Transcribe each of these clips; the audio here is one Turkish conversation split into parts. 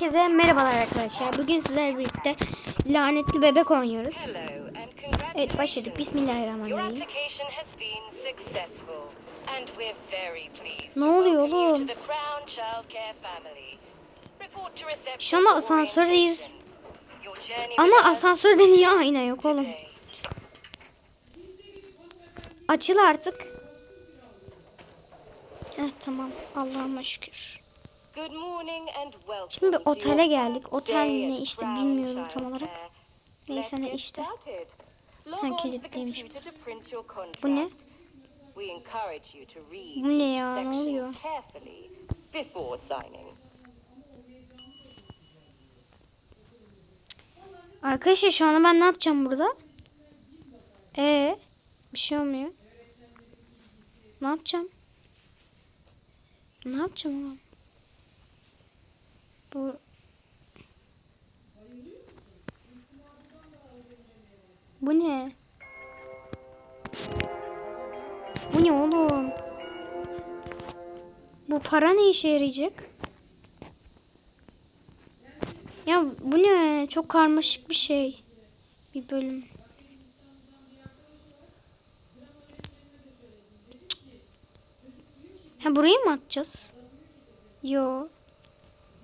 Herkese merhabalar arkadaşlar. Bugün sizlerle birlikte lanetli bebek oynuyoruz. Evet başladık. Bismillahirrahmanirrahim. Ne oluyor oğlum? Şu anda asansördeyiz. Ama asansörde niye ayna yok oğlum? Açıl artık. Heh, tamam. Allah'ıma şükür. Şimdi otele geldik. Otel ne işte bilmiyorum tam olarak. Neyse ne işte. Ha, kilitliymiş Bu ne? Bu ne ya, ne oluyor? Arkadaşlar şu anda ben ne yapacağım burada? Ee, bir şey olmuyor. Ne yapacağım? Ne yapacağım oğlum? Bu Bu ne? Bu ne oğlum? Bu para ne işe yarayacak? Ya bu ne? Çok karmaşık bir şey. Bir bölüm. Ha burayı mı atacağız? Yo.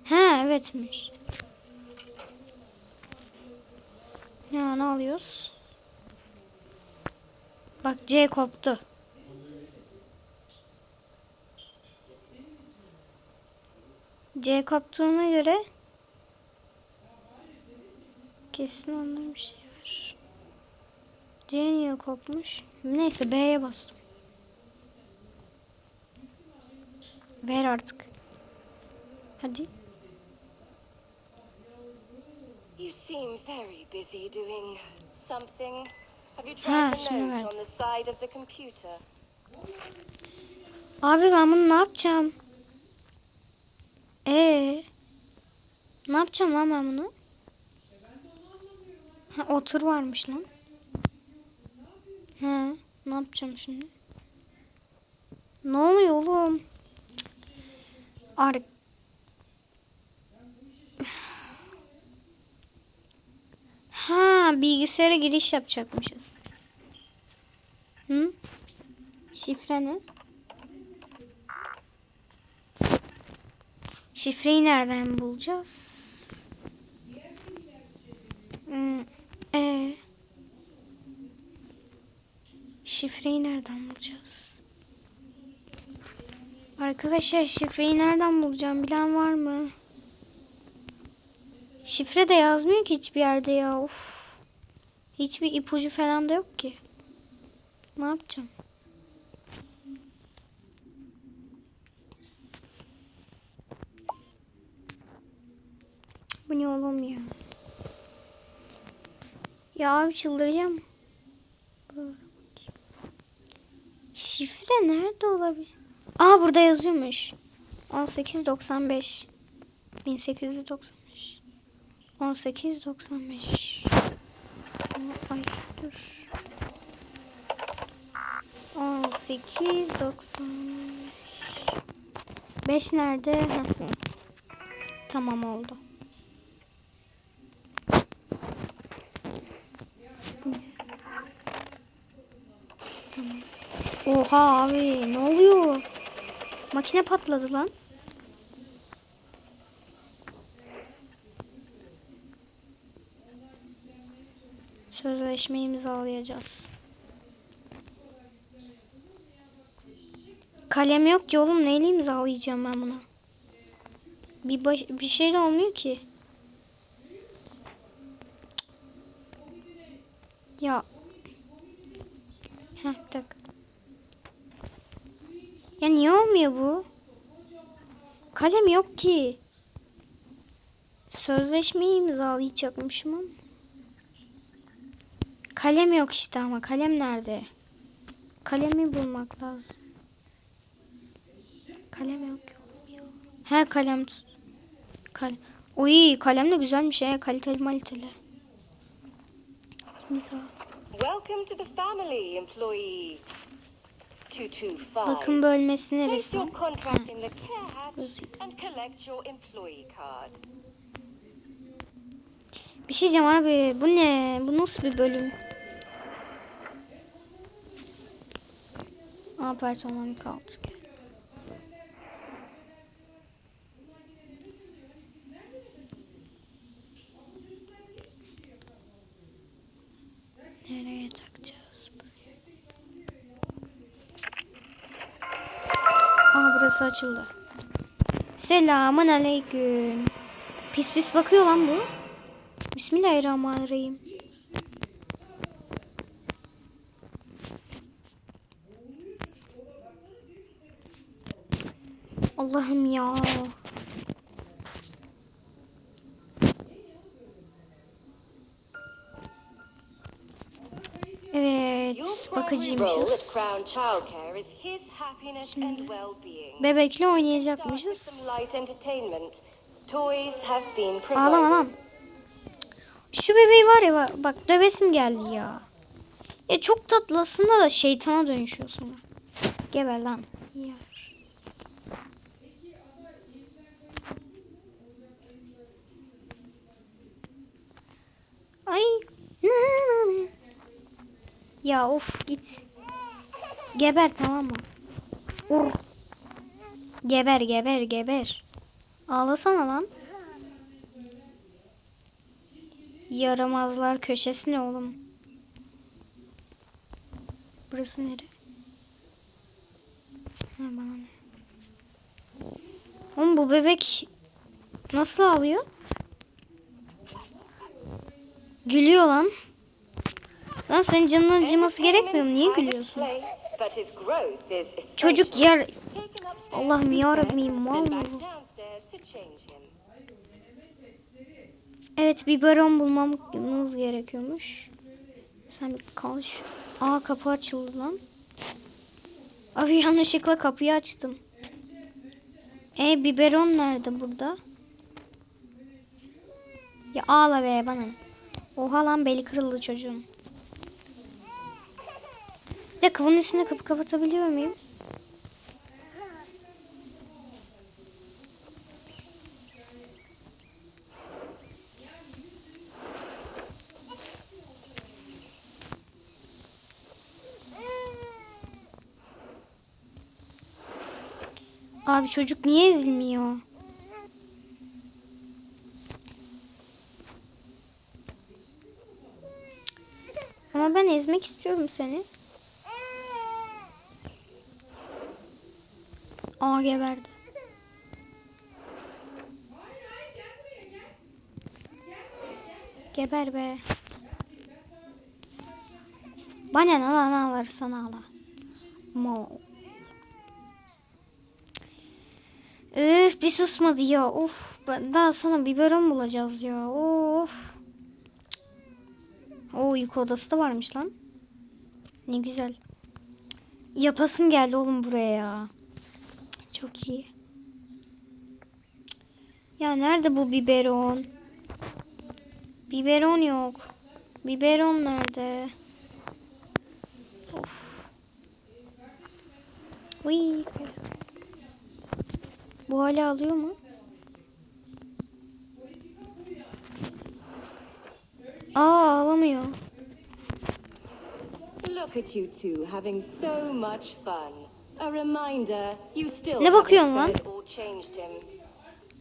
Ha evetmiş. Ya ne alıyoruz? Bak C koptu. C koptuğuna göre kesin onda bir şey var. C niye kopmuş? Neyse B'ye bastım. Ver artık. Hadi. You seem very busy doing something. Have you tried the note on the side of the computer? Abi ben bunu ne yapacağım? Ee, ne yapacağım lan ben bunu? Ha, otur varmış lan. Ha, ne yapacağım şimdi? Ne oluyor oğlum? Cık. Ha, bilgisayara giriş yapacakmışız. Hı? Şifre ne? Şifreyi nereden bulacağız? Hmm, ee, şifreyi nereden bulacağız? Arkadaşlar şifreyi nereden bulacağım bilen var mı? Şifre de yazmıyor ki hiçbir yerde ya. Of. Hiçbir ipucu falan da yok ki. Ne yapacağım? Bu ne oğlum ya? Ya abi çıldıracağım. Şifre nerede olabilir? Aa burada yazıyormuş. 1895 1895 1895 Ay dur. 1895 5 nerede? Tamam oldu. Tamam. Oha abi ne oluyor? Makine patladı lan. Sözleşme imzalayacağız. Kalem yok ki oğlum neyle imzalayacağım ben bunu? Bir, baş- bir şey de olmuyor ki. Ya. Heh bir dakika. Ya niye olmuyor bu? Kalem yok ki. Sözleşmeyi imzalayacakmışım ama. Kalem yok işte ama kalem nerede? Kalemi bulmak lazım. Kalem yok. He kalem tut. Kalem. Uy kalem de güzelmiş ya kaliteli maliteli. İmza. Welcome to the family, employee 225. Bakım bölmesi neresi? Bir şey diyeceğim abi. Bu ne? Bu nasıl bir bölüm? Aa personel kaldı. Nereye takacağız? Aa burası açıldı. Selamun aleyküm. Pis pis bakıyor lan bu. Bismillahirrahmanirrahim. Allah'ım ya. Evet, bakıcıymışız. Well-being. Bebekle oynayacakmışız. Ağlama lan. Şu bebeği var ya bak, dövesim geldi ya. Ya çok tatlı aslında da şeytana dönüşüyor sonra. Geber lan. Ya. Ya of git. Geber tamam mı? Ur. Geber geber geber. Ağlasana lan. Yaramazlar köşesi ne oğlum? Burası nere? Ha bana ne? Oğlum bu bebek nasıl ağlıyor? Gülüyor lan. Lan senin canının acıması gerekmiyor mu? Niye gülüyorsun? Çocuk yer... Allah'ım yarabbim, mal mı. Evet biberon bulmamız gerekiyormuş. Sen bir kal şu- Aa kapı açıldı lan. Abi yanlışlıkla kapıyı açtım. E biberon nerede burada? Ya ağla be bana. Oha lan beli kırıldı çocuğun. Bir dakika bunun üstüne kapı kapatabiliyor muyum? Abi çocuk niye ezilmiyor? Ama ben ezmek istiyorum seni. Aa geberdi. Geber be. Bana ne lan ağlar sana ağla. Mo. Üf bir susmadı ya. Of ben daha sana biberon bulacağız ya. Of. O uyku odası da varmış lan. Ne güzel. Yatasım geldi oğlum buraya ya. Çok iyi. Ya nerede bu biberon? Biberon yok. Biberon nerede? Of. Uy. Bu hala alıyor mu? Aa ağlamıyor. Look at you two having so much fun. A reminder, you still Ne bakıyorsun lan?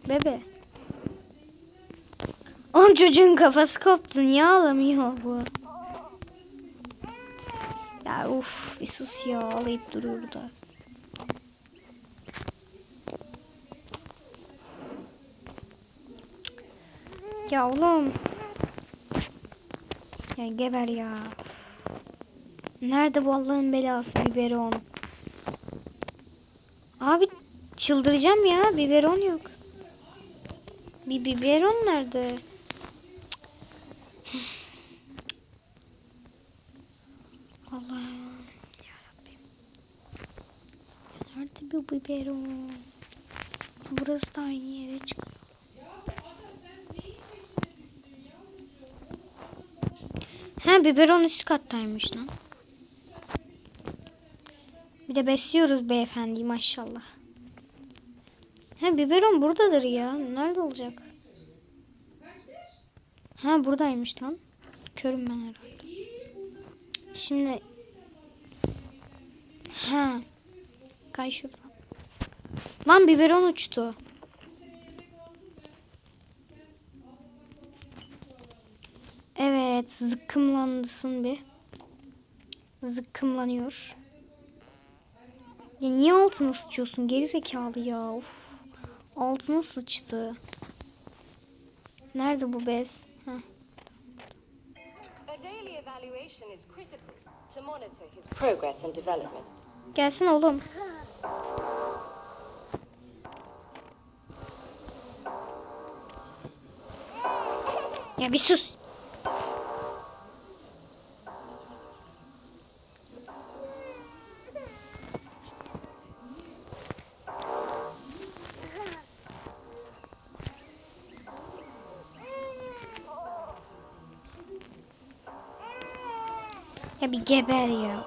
Bebe. Oğlum çocuğun kafası koptu. Niye ağlamıyor bu? Ya uf bir sus ya ağlayıp duruyor burada. Ya oğlum. Ya geber ya. Nerede bu Allah'ın belası biberon? Abi çıldıracağım ya biberon yok. Bir biberon nerede? Cık. Allah'ım yarabbim. Nerede bu biberon? Burası da aynı yere çıkıyor. Ha biberon üst kattaymış lan. Bir de besliyoruz beyefendi maşallah. Ha biberon buradadır ya. Nerede olacak? Ha buradaymış lan. Körüm ben herhalde. Şimdi Ha. Kay şuradan. Lan biberon uçtu. Evet zıkkımlandısın bir. Zıkkımlanıyor. Ya niye altına sıçıyorsun geri zekalı ya of. Altına sıçtı. Nerede bu bez? Heh. Gelsin oğlum. Ya bir sus. Bir geber ya.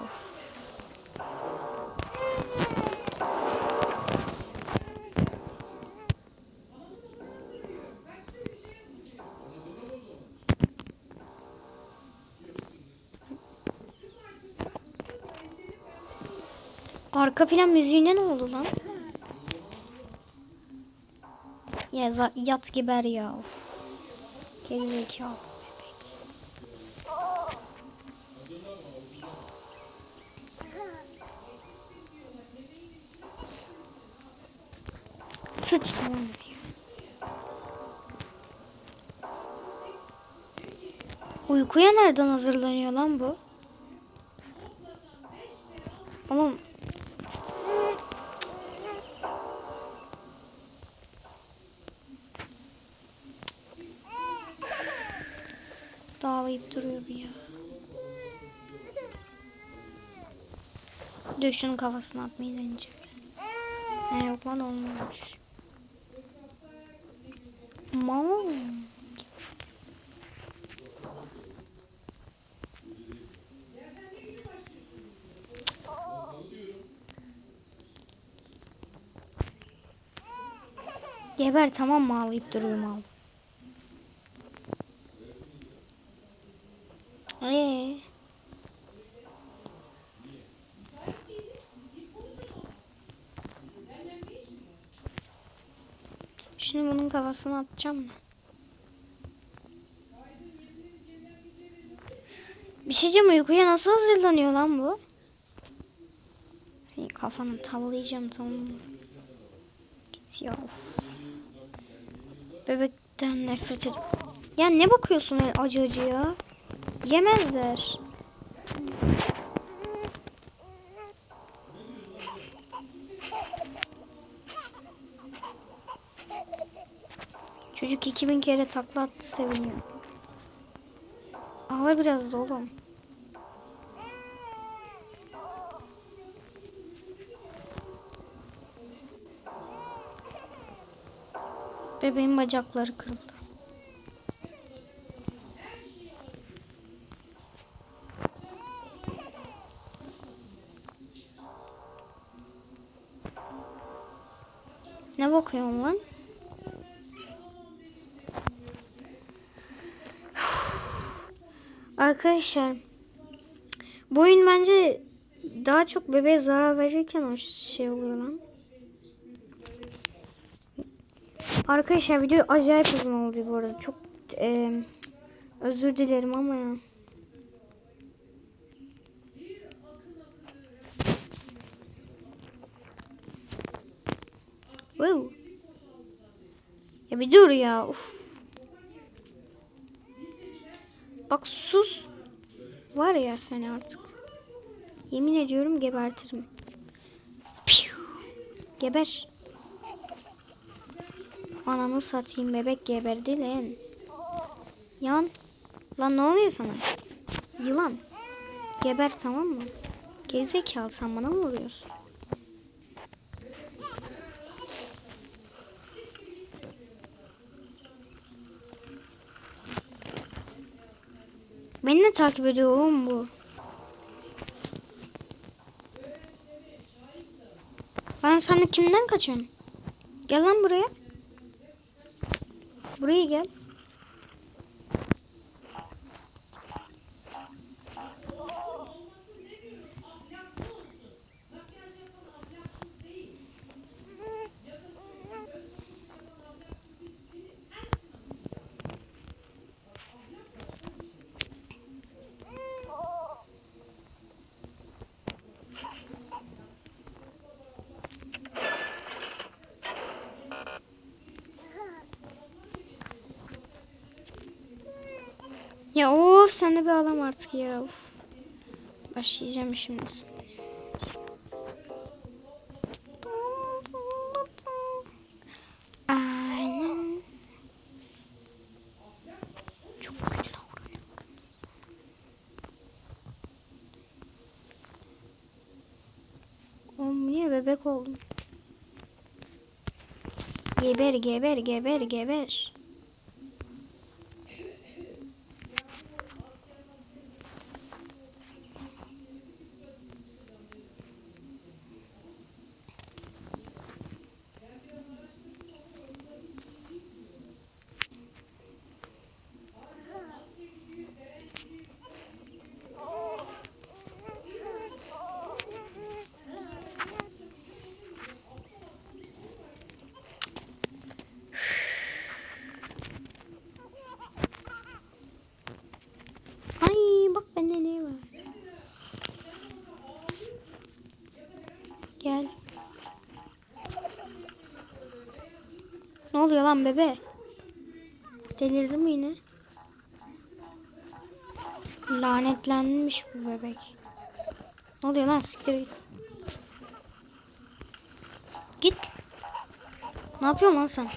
Arka plan müziğine ne oldu lan? Ya yat geber ya. Of. Geri zekalı bebek. Sıçtım. Uykuya nereden hazırlanıyor lan bu? Oğlum Dağlayıp duruyor bir ya. Dur şunun kafasına atmayı deneyeceğim. He yok lan olmamış. Mam. Geber tamam mı ağlayıp duruyor mal. Ee. Kafasına atacağım da. Bir şey diyeceğim uykuya nasıl hazırlanıyor lan bu? Senin kafanı tavlayacağım tamam mı? Git ya of. Bebekten nefret ederim. Ya ne bakıyorsun öyle acı acı ya? Yemezler. Çocuk 2000 kere takla attı seviniyor. Ağla biraz da oğlum. Bebeğin bacakları kırıldı. Ne bakıyorsun lan? Arkadaşlar bu oyun bence daha çok bebeğe zarar verirken o şey oluyor lan. Arkadaşlar video acayip uzun oldu bu arada. Çok e, özür dilerim ama ya. Wow. Ya bir dur ya. Uf. Bak sus. Var ya seni artık. Yemin ediyorum gebertirim. Piu. Geber. Ananı satayım bebek geberdi lan. Yan. Lan ne oluyor sana? Yılan. Geber tamam mı? Gerizekalı sen bana mı vuruyorsun? Beni ne takip ediyor oğlum bu? Ben sana kimden kaçıyorum? Gel lan buraya. Buraya gel. Ya of sen de bir ağlam artık ya. Of. Başlayacağım şimdi. Aynen. Çok niye bebek oldum? Geber geber geber geber. Ay bak bende ne var. Gel. Ne oluyor lan bebe? Delirdi mi yine? Lanetlenmiş bu bebek. Ne oluyor lan siktir git. Git. Ne yapıyorsun lan sen?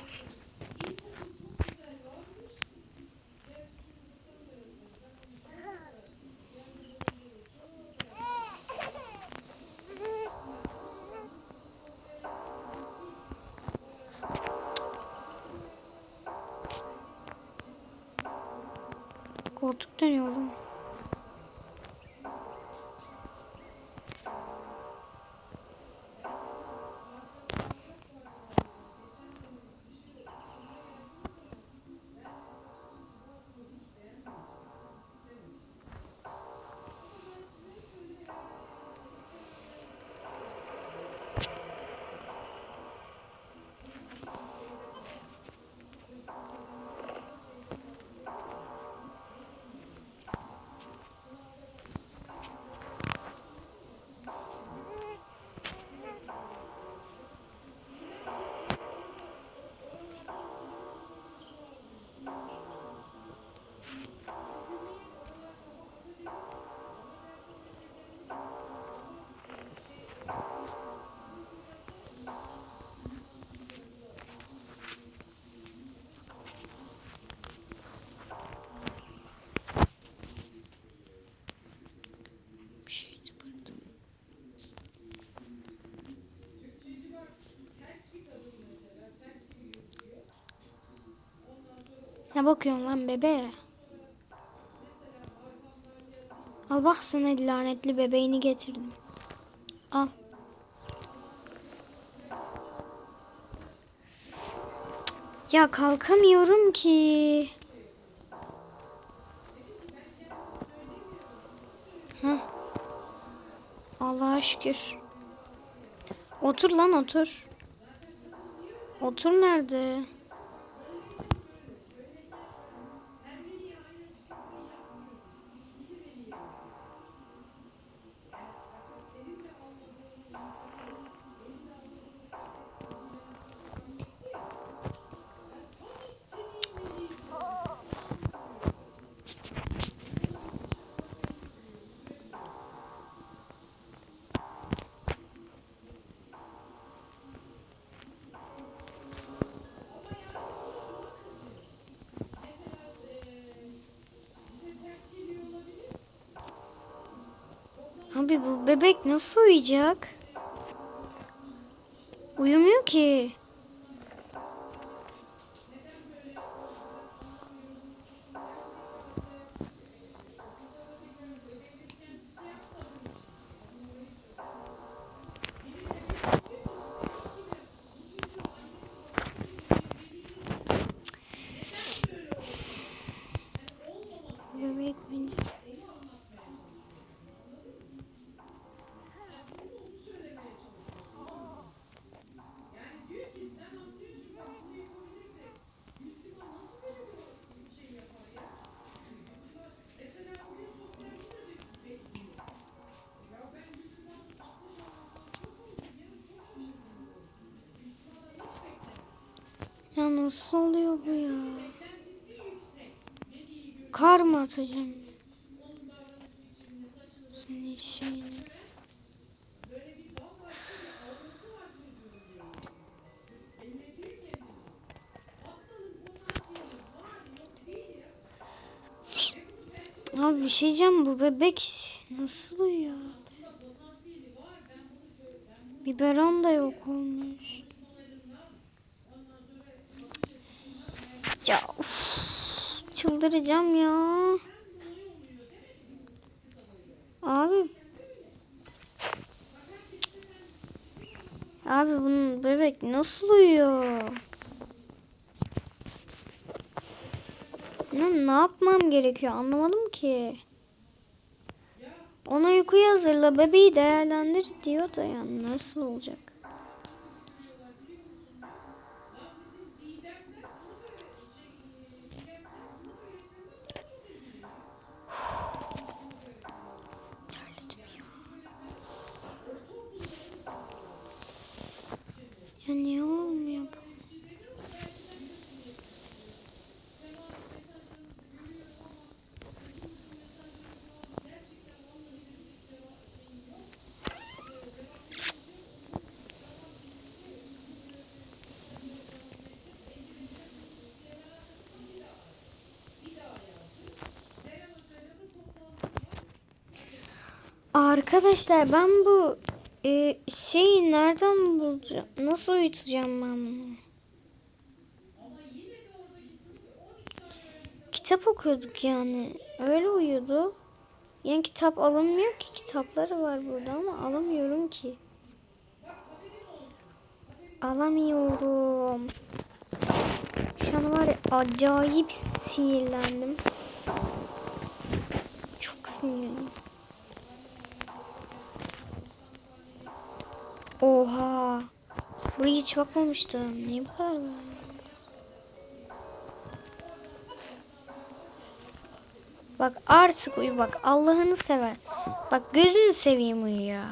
Ne bakıyorsun lan bebe? Al bak sana lanetli bebeğini getirdim. Al. Ya kalkamıyorum ki. Hı. Allah'a şükür. Otur lan otur. Otur nerede? Abi bu bebek nasıl uyuyacak? Uyumuyor ki. Ya nasıl oluyor bu ya? Kar mı atacağım? Senin şeyini. Abi bir şey diyeceğim bu bebek nasıl uyuyor? Biberon da yok olmuş. Ya uf, çıldıracağım ya. Abi. Abi bunun bebek nasıl uyuyor? Ne, ne yapmam gerekiyor anlamadım ki. Ona uykuya hazırla bebeği değerlendir diyor da yani nasıl olacak? Arkadaşlar ben bu e, şeyi nereden bulacağım? Nasıl uyutacağım ben bunu? Kitap okuyorduk yani. Öyle uyudu. Yani kitap alınmıyor ki. Kitapları var burada ama alamıyorum ki. Alamıyorum. Şu an var ya acayip sinirlendim. Çok sinirlendim. Oha. Buraya hiç bakmamıştım. Niye bu kadar var? Bak artık uyu bak. Allah'ını sever. Bak gözünü seveyim uyu ya.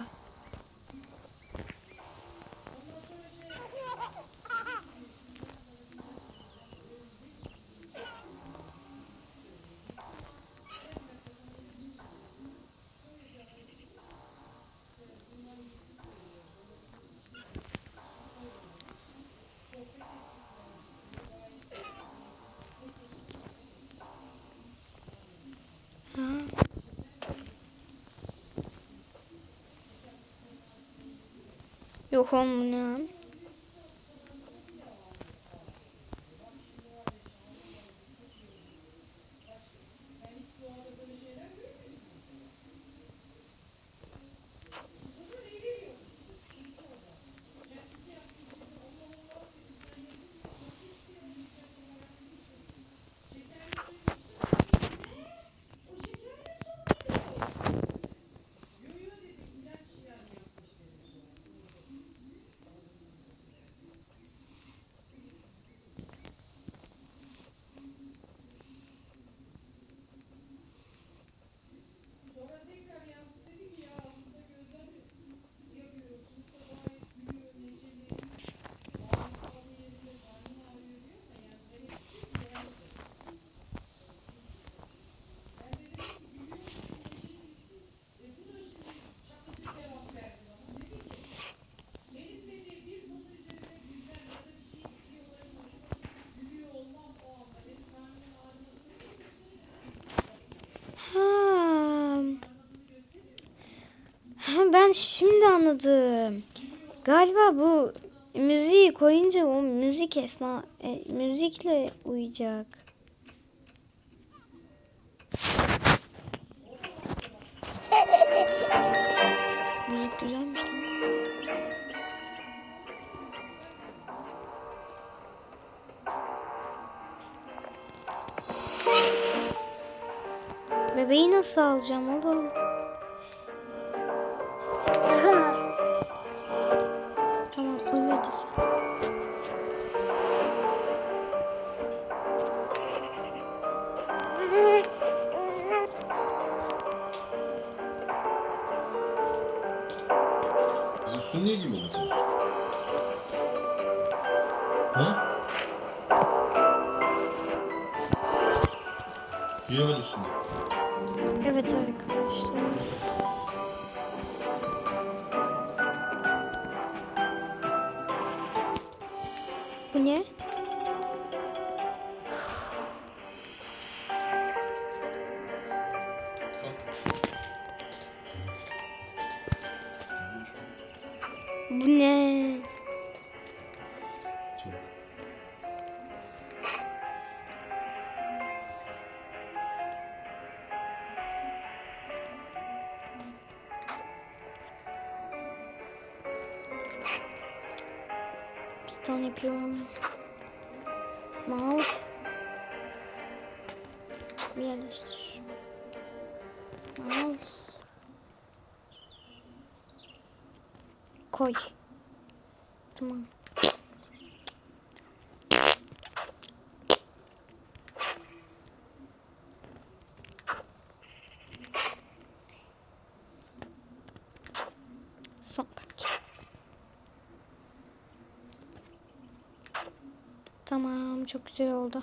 Yok oğlum şimdi anladım. Galiba bu müziği koyunca o müzik esna e, müzikle uyuyacak. Müzik güzelmiş. Bebeği nasıl alacağım oğlum? Yapıyorum. Mouse. Bir yerleştir. Mouse. Koy. Tamam. Tamam çok güzel oldu.